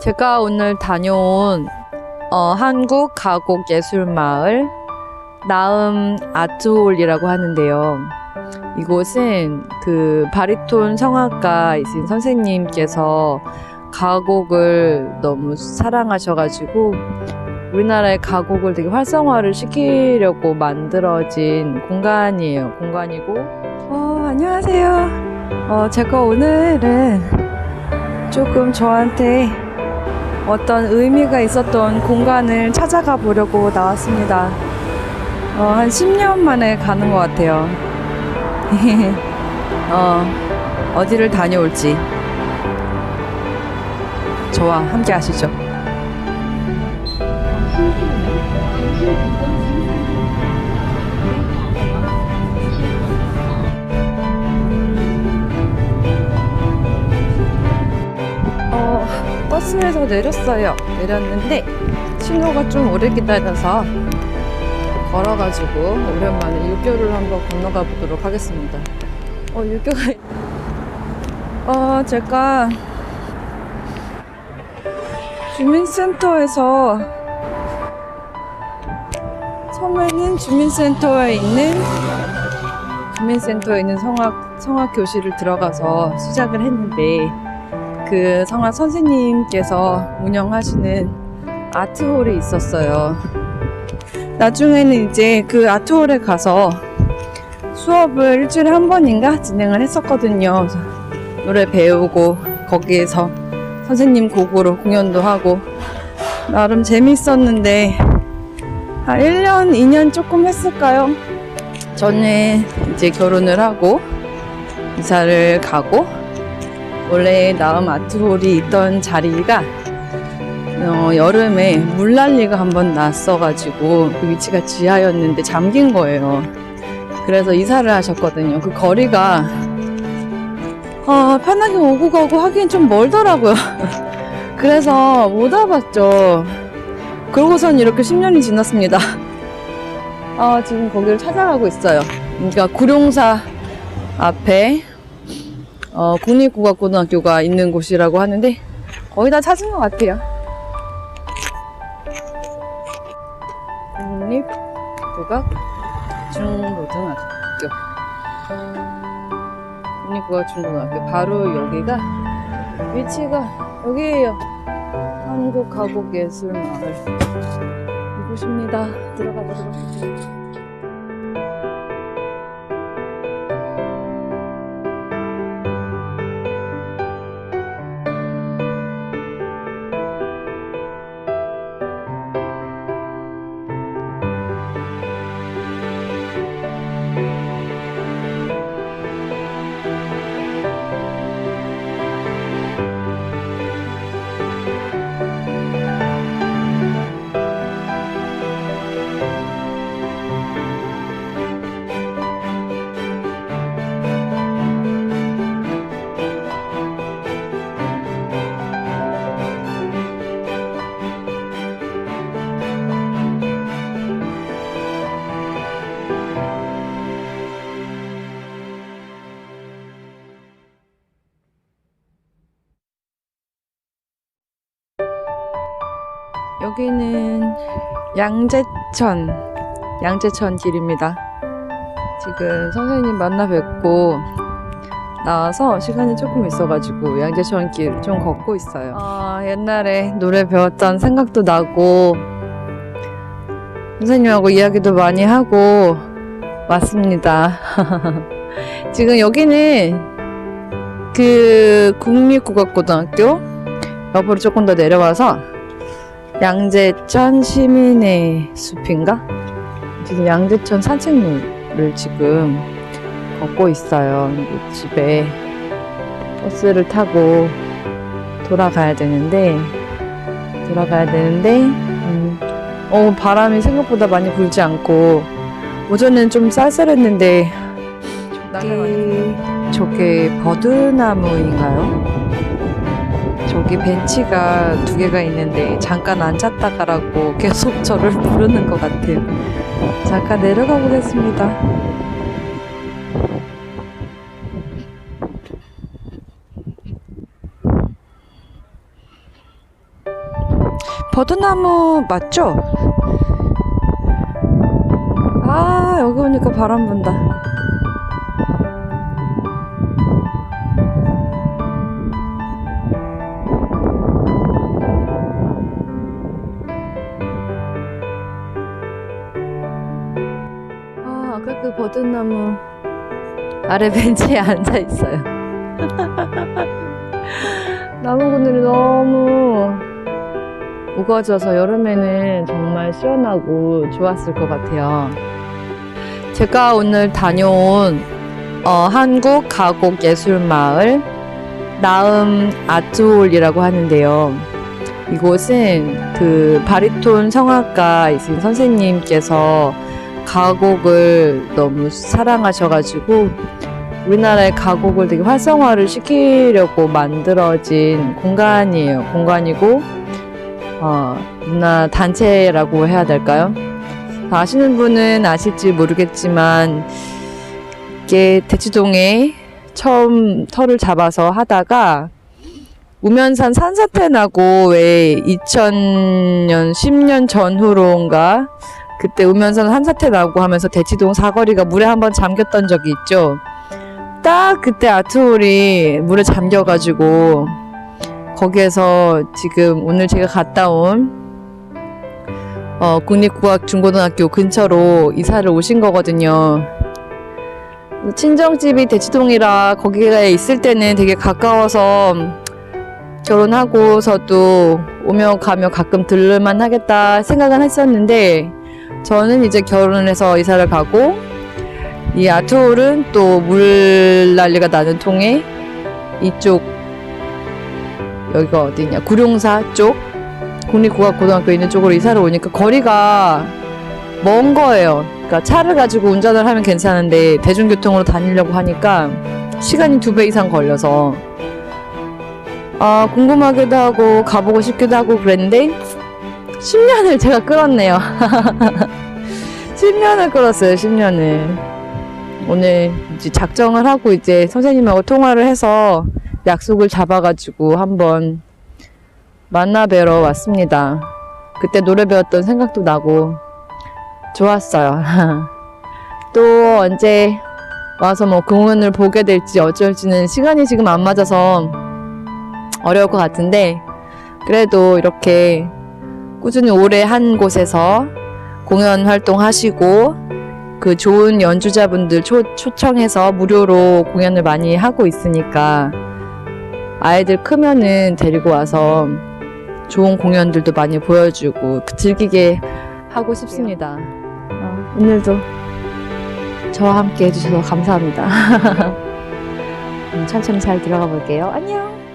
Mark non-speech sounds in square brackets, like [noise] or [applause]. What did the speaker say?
제가 오늘 다녀온 어, 한국 가곡 예술마을 나음 아트홀이라고 하는데요. 이곳은 그 바리톤 성악가이신 선생님께서 가곡을 너무 사랑하셔가지고 우리나라의 가곡을 되게 활성화를 시키려고 만들어진 공간이에요. 공간이고. 어, 안녕하세요. 어, 제가 오늘은 조금 저한테 어떤 의미가 있었던 공간을 찾아가 보려고 나왔습니다. 어, 한 10년 만에 가는 것 같아요. [laughs] 어, 어디를 다녀올지 저와 함께 하시죠. 버스에서 내렸어요. 내렸는데 신호가 좀 오래 기다려서 걸어가지고 오랜만에 육교를 한번 건너가 보도록 하겠습니다. 어, 육교가 있- 어, 제가 주민센터에서 처음에는 주민센터에 있는 주민센터에 있는 성악 성악 교실을 들어가서 시작을 했는데 그 성악 선생님께서 운영하시는 아트홀이 있었어요. 나중에는 이제 그 아트홀에 가서 수업을 일주일에 한 번인가 진행을 했었거든요. 노래 배우고 거기에서 선생님 곡으로 공연도 하고 나름 재밌었는데 한 1년, 2년 조금 했을까요? 저는 이제 결혼을 하고 이사를 가고 원래 나음 아트홀이 있던 자리가 어, 여름에 물난리가 한번 났어가지고 그 위치가 지하였는데 잠긴 거예요. 그래서 이사를 하셨거든요. 그 거리가 어, 편하게 오고 가고 하기엔 좀 멀더라고요. [laughs] 그래서 못 와봤죠. 그러고선 이렇게 10년이 지났습니다. 아, 지금 거기를 찾아가고 있어요. 그러니까 구룡사 앞에 어, 국립국악고등학교가 있는 곳이라고 하는데 거의 다 찾은 것 같아요. 국립국악중고등학교. 국립국악중고등학교. 바로 여기가 위치가 여기에요. 한국가곡예술마을 이곳입니다. 들어가 보도록 할게요. 여기는 양재천, 양재천 길입니다. 지금 선생님 만나 뵙고 나와서 시간이 조금 있어가지고 양재천 길 좀 걷고 있어요. 아, 옛날에 노래 배웠던 생각도 나고 선생님하고 이야기도 많이 하고 왔습니다. [laughs] 지금 여기는 그 국립국악고등학교 옆으로 조금 더 내려와서 양재천 시민의 숲인가? 지금 양재천 산책로를 지금 걷고 있어요. 이 집에 버스를 타고 돌아가야 되는데 돌아가야 되는데 음, 어, 바람이 생각보다 많이 불지 않고 오전엔 좀 쌀쌀했는데 저기 저게 버드나무인가요? 저기 벤치가 두 개가 있는데 잠깐 앉았다 가라고 계속 [laughs] 저를 부르는 것 같아요. 잠깐 내려가 보겠습니다. 버드나무 맞죠? 아 여기 오니까 바람 분다. 버드나무 아래 벤치에 [laughs] 앉아 있어요. [laughs] 나무 그늘이 너무 우거져서 여름에는 정말 시원하고 좋았을 것 같아요. 제가 오늘 다녀온 어, 한국 가곡 예술마을 나음 아트홀이라고 하는데요. 이곳은 그 바리톤 성악가이신 선생님께서 가곡을 너무 사랑하셔가지고 우리나라의 가곡을 되게 활성화를 시키려고 만들어진 공간이에요. 공간이고 어, 문화 단체라고 해야 될까요? 아시는 분은 아실지 모르겠지만 이게 대치동에 처음 터를 잡아서 하다가 우면산 산사태 나고 왜 2000년 10년 전후로인가 그때 우면산 산사태 나고 하면서 대치동 사거리가 물에 한번 잠겼던 적이 있죠. 딱 그때 아트홀이 물에 잠겨가지고 거기에서 지금 오늘 제가 갔다 온 어, 국립국악중고등학교 근처로 이사를 오신 거거든요. 친정집이 대치동이라 거기에 있을 때는 되게 가까워서 결혼하고서도 오며 가며 가끔 들를만 하겠다 생각은 했었는데 저는 이제 결혼을 해서 이사를 가고 이 아트홀은 또 물난리가 나는 통에 이쪽 여기가 어디냐 구룡사 쪽 국립국악고등학교 있는 쪽으로 이사를 오니까 거리가 먼 거예요. 그러니까 차를 가지고 운전을 하면 괜찮은데 대중교통으로 다니려고 하니까 시간이 두 배 이상 걸려서 아 궁금하기도 하고 가보고 싶기도 하고 그랬는데 10년을 제가 끌었네요. [laughs] 10년을 끌었어요. 10년을. 오늘 이제 작정을 하고 이제 선생님하고 통화를 해서 약속을 잡아가지고 한번 만나 뵈러 왔습니다. 그때 노래 배웠던 생각도 나고 좋았어요. [laughs] 또 언제 와서 뭐 공연을 보게 될지 어쩔지는 시간이 지금 안 맞아서 어려울 것 같은데 그래도 이렇게 꾸준히 오래 한 곳에서 공연 활동하시고 그 좋은 연주자분들 초, 초청해서 무료로 공연을 많이 하고 있으니까 아이들 크면은 데리고 와서 좋은 공연들도 많이 보여주고 즐기게 하고 싶습니다. 어, 오늘도 저와 함께 해주셔서 감사합니다. [laughs] 음, 천천히 잘 들어가 볼게요. 안녕!